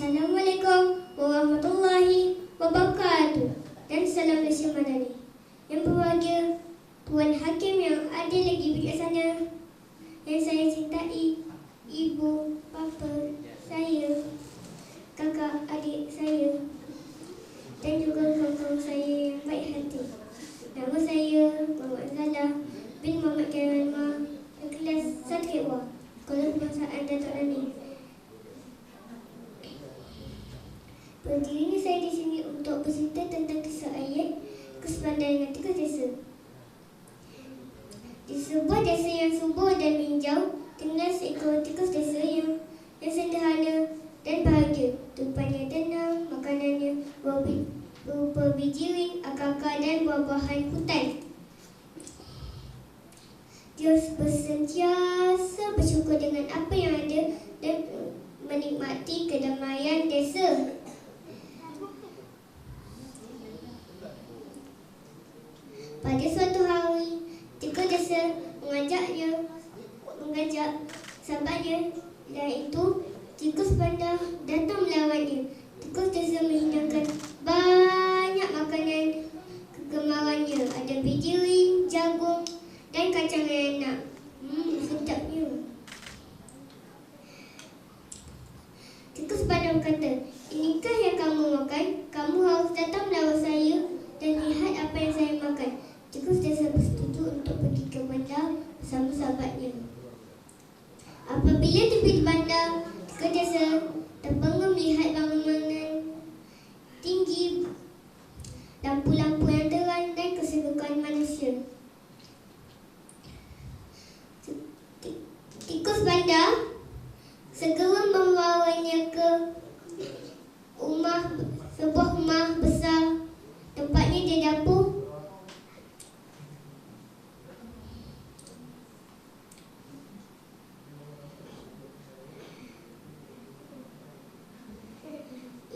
Assalamualaikum warahmatullahi wabarakatuh. Dan salam Malaysia Madani. Yang berbahagia Tuan Hakim yang ada lagi bijaksana yang saya cintai, ibu, bapa saya, kakak adik saya dan juga kawan-kawan saya yang baik hati. Nama saya Muhammad Zalah bin Muhammad Kairulma kelas 1 Kewa, Sekolah Kebangsaan Datuk Nani. Berdirinya saya di sini untuk bercerita tentang kisah ayat kesepadan dengan tiga desa. Di sebuah desa yang subur dan hijau, tinggal seekor tikus desa yang, yang sederhana dan bahagia. Tupannya tenang, makanannya berupa, berupa biji ring, akar-akar dan buah-buahan hutan. Dia bersentiasa bersyukur dengan apa yang ada dan menikmati kedamaian desa. Pada suatu hari, tiga desa mengajaknya mengajak sahabatnya iaitu tikus panda datang melawannya. Tikus desa menghidangkan banyak makanan kegemarannya. Ada biji ring, jagung dan kacang yang enak. Hmm, sedapnya. Tikus panda berkata, inikah yang kamu makan? Kamu harus datang melawan saya dan lihat apa yang saya makan. Tikus desa bersetuju untuk pergi ke bandar bersama sahabatnya. Apabila tiba di bandar, tikus desa terpengung melihat bangunan tinggi, lampu-lampu yang terang dan keserukan manusia. Tikus bandar segera membawanya ke rumah sebuah rumah besar. Tempatnya di dapur.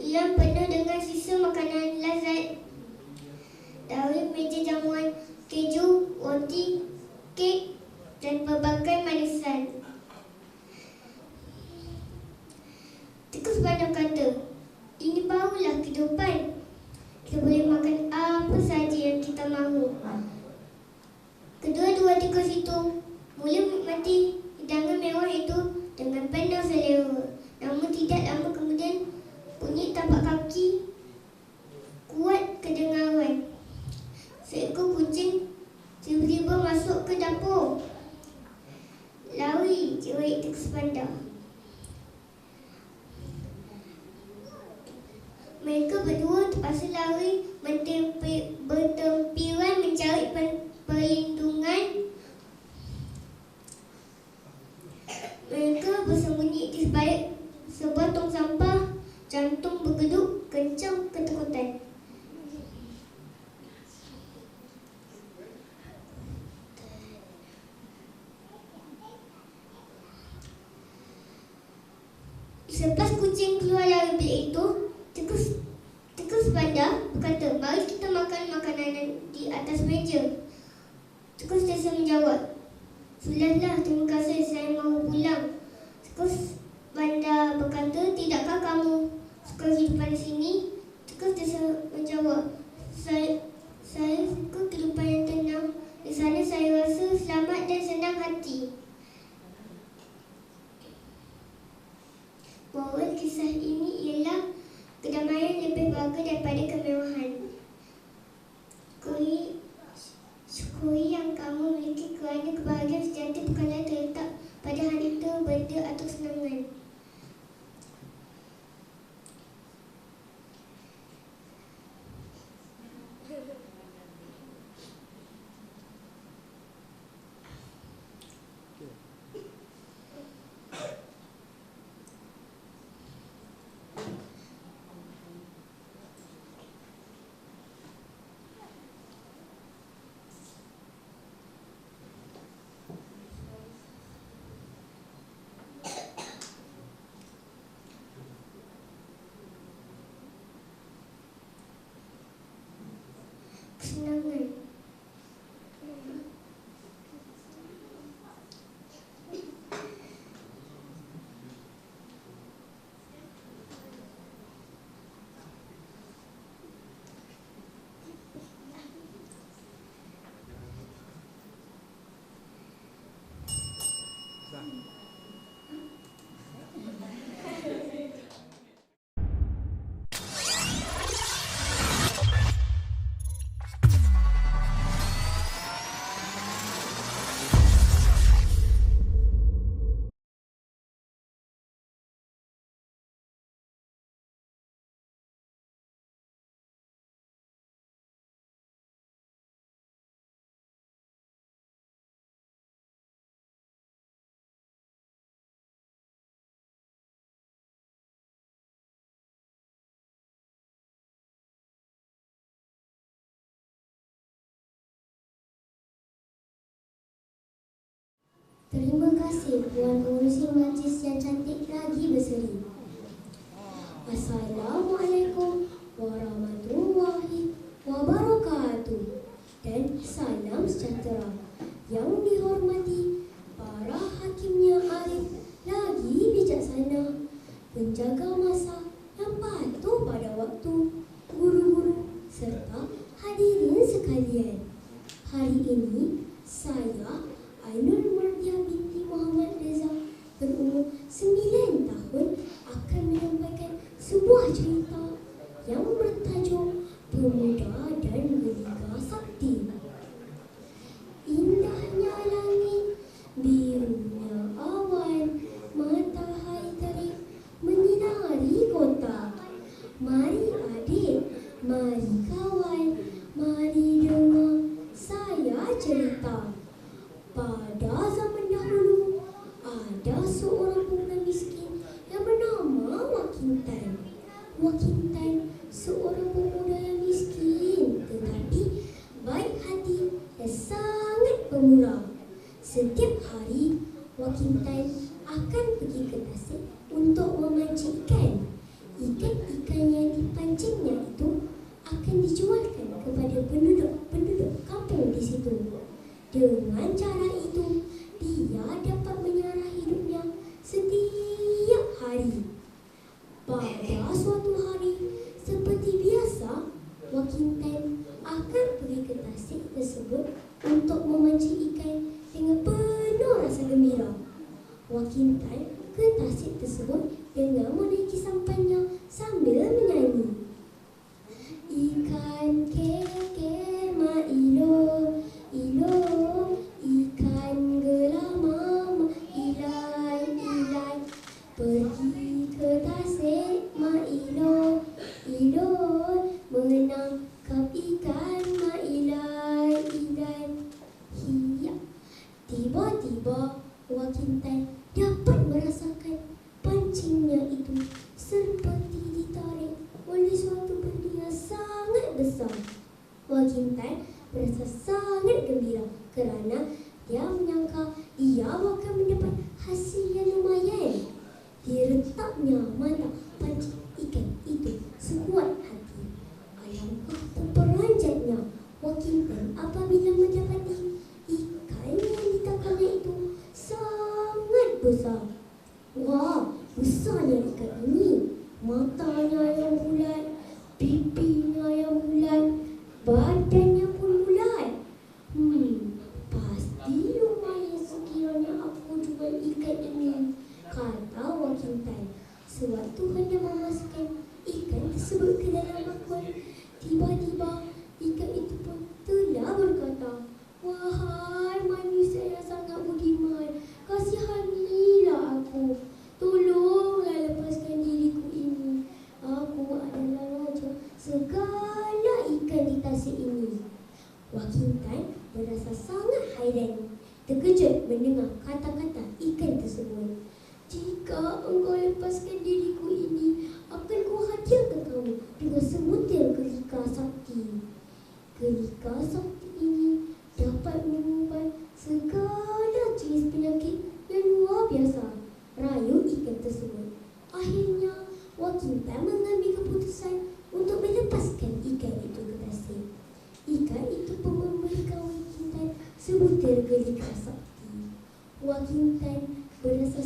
Yang penuh dengan sisa makanan lazat. Dari meja jamuan keju, roti, kek dan pelbagai manisan. Tikus pada kata, ini barulah kehidupan. Kita boleh makan apa saja yang kita mahu. Kedua-dua tikus itu mula menikmati hidangan mewah itu dengan penuh selera. Namun tidak lama kemudian bunyi tapak kaki mentempi, bertempiran mencari perlindungan. Mereka bersembunyi di sebalik sebuah tong sampah. Jantung bergeduk kencang ketakutan. Selepas kucing keluar dari bilik itu, tikus tikus panda berkata, mari kita makan makanan di atas meja. Tikus desa menjawab, Sudahlah, terima kasih saya mahu pulang. Tikus panda berkata, tidakkah kamu suka kehidupan di sini? Tikus desa menjawab, saya, saya suka kehidupan yang tenang. Di sana saya rasa selamat dan senang hati. Moral kisah ini ialah kedamaian lebih bagus daripada kemewahan. Pada harta, 应该 Terima kasih Puan Pengurusi Majlis yang cantik lagi berseri. Assalamualaikum warahmatullahi wabarakatuh dan salam sejahtera yang dihormati para hakimnya arif lagi bijaksana penjaga masa yang patuh pada waktu guru-guru serta hadirin sekalian hari ini saya 9 tahun akan menyampaikan sebuah cerita yang bertajuk Pemuda dan Geliga Sakti. Indahnya langit, birunya awan, matahari terik menyinari kota. Mari adik, mari kawan, mari dengar saya cerita. Pada zaman dahulu, ada seorang pemuda miskin yang bernama Wakintan. Wakintan seorang pemuda yang miskin tetapi baik hati dan sangat pemurah. Setiap hari, Wakintan akan pergi ke tasik untuk memancing ikan. Ikan-ikan yang dipancingnya itu akan dijualkan kepada penduduk-penduduk kampung di situ. Dengan cara itu, dia dapat menyarah hidupnya setiap hari. Pada suatu hari, seperti biasa, Wakintan akan pergi ke tasik tersebut untuk memancing ikan dengan penuh rasa gembira. Wakintan ke tasik tersebut dengan menaiki sampannya sambil menyanyi. Ikan keke merasa sangat gembira kerana dia menyangka ia akan mendapat hasil yang lumayan. Diretaknya pancing ikan itu sekuat hati. Alangkah terperanjatnya Wakintan apabila mendapati ikan yang ditangkapnya itu sangat besar. Wah, besarnya ikan ini. Matanya yang bulat, pipinya yang bulat, badannya pun bulat. Hmm, pasti lumayan sekiranya aku jual ikan ini, kata Wakintan. Sewaktu hendak memasukkan ikan tersebut ke dalam bakul, tiba-tiba ikan itu pun telah berkata, Wahai manusia yang sangat budiman, kasihanilah aku. Tolonglah lepaskan diriku ini. Aku adalah raja segala ikan di tasik ini. Wakintan merasa sangat hairan. Terkejut mendengar kata-kata ikan tersebut. Jika engkau lepaskan diriku ini, akan ku hadiahkan kamu dengan sebutir gelika sakti. Gelika sakti ini dapat mengubah segala jenis penyakit yang luar biasa. Rayu ikan tersebut. Akhirnya, Wakintan mengambil keputusan untuk melepaskan ikan itu ke tasik. Ikan itu pun memberikan Wakintan sebutir gelika sakti. Wakintan berasa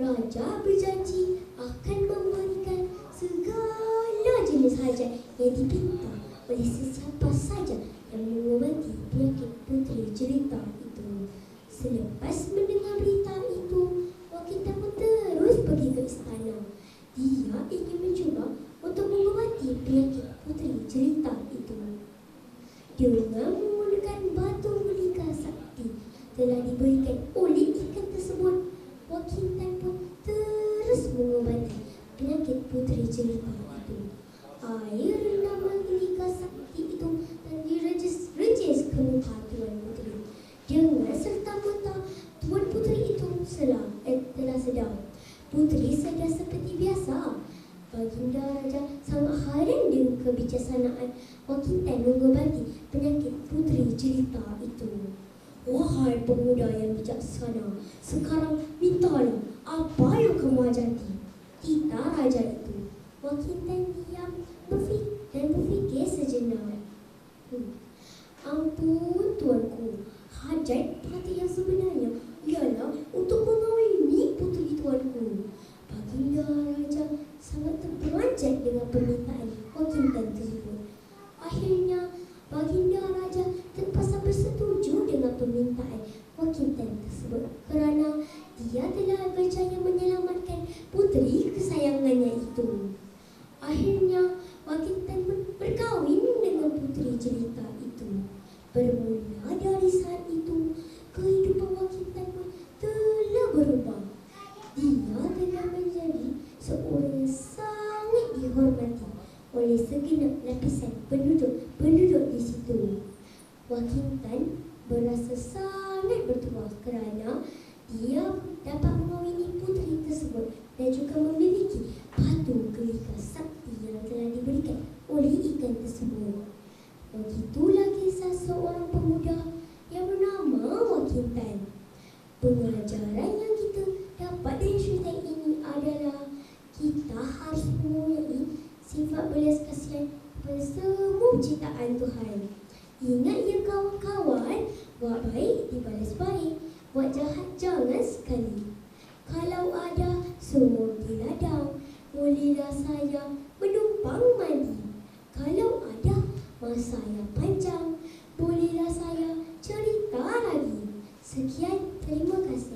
Raja berjanji akan memberikan segala jenis hajat yang dipinta oleh sesiapa saja yang mengobati penyakit puteri cerita itu. Selepas mendengar berita itu, Wakintan pun terus pergi ke istana. Dia ingin mencuba untuk mengobati penyakit puteri cerita itu. Dengan menggunakan batu melika kebijaksanaan Wakintan mengobati penyakit putri cerita itu. Wahai pemuda yang bijaksana, sekarang mintalah apa yang kamu hajati. Tita raja itu. Wakintan diam berfik dan berfikir sejenak. Hmm. Ampun tuanku, hajat parti yang sebenarnya ialah untuk mengawini puteri tuanku. Baginda Raja sangat terperanjat dengan permintaan Wakintan tersebut. Akhirnya, Baginda Raja terpaksa bersetuju dengan permintaan Wakintan tersebut kerana dia telah berjaya menyelamatkan puteri kesayangannya itu. Akhirnya, Wakintan pun berkahwin dengan puteri cerita itu. Bermula dari saat itu, kehidupan Wakintan pun telah berubah. Dia telah menjadi seorang yang sangat dihormati oleh segenap lapisan penduduk-penduduk di situ. Wakintan berasa sangat bertuah kerana dia dapat mengawini puteri tersebut dan juga memiliki batu kelika sakti yang telah diberikan oleh ikan tersebut. Begitulah kisah seorang pemuda yang bernama Wakintan. Pengajaran yang kita dapat dari cerita ini adalah kita harus mempunyai sifat belas kasihan kepada semua ciptaan Tuhan. Ingat ya kawan-kawan, buat baik dibalas baik, buat jahat jangan sekali. Kalau ada sumur di ladang, bolehlah saya menumpang mandi. Kalau ada masa yang panjang, bolehlah saya cerita lagi. Sekian, terima kasih.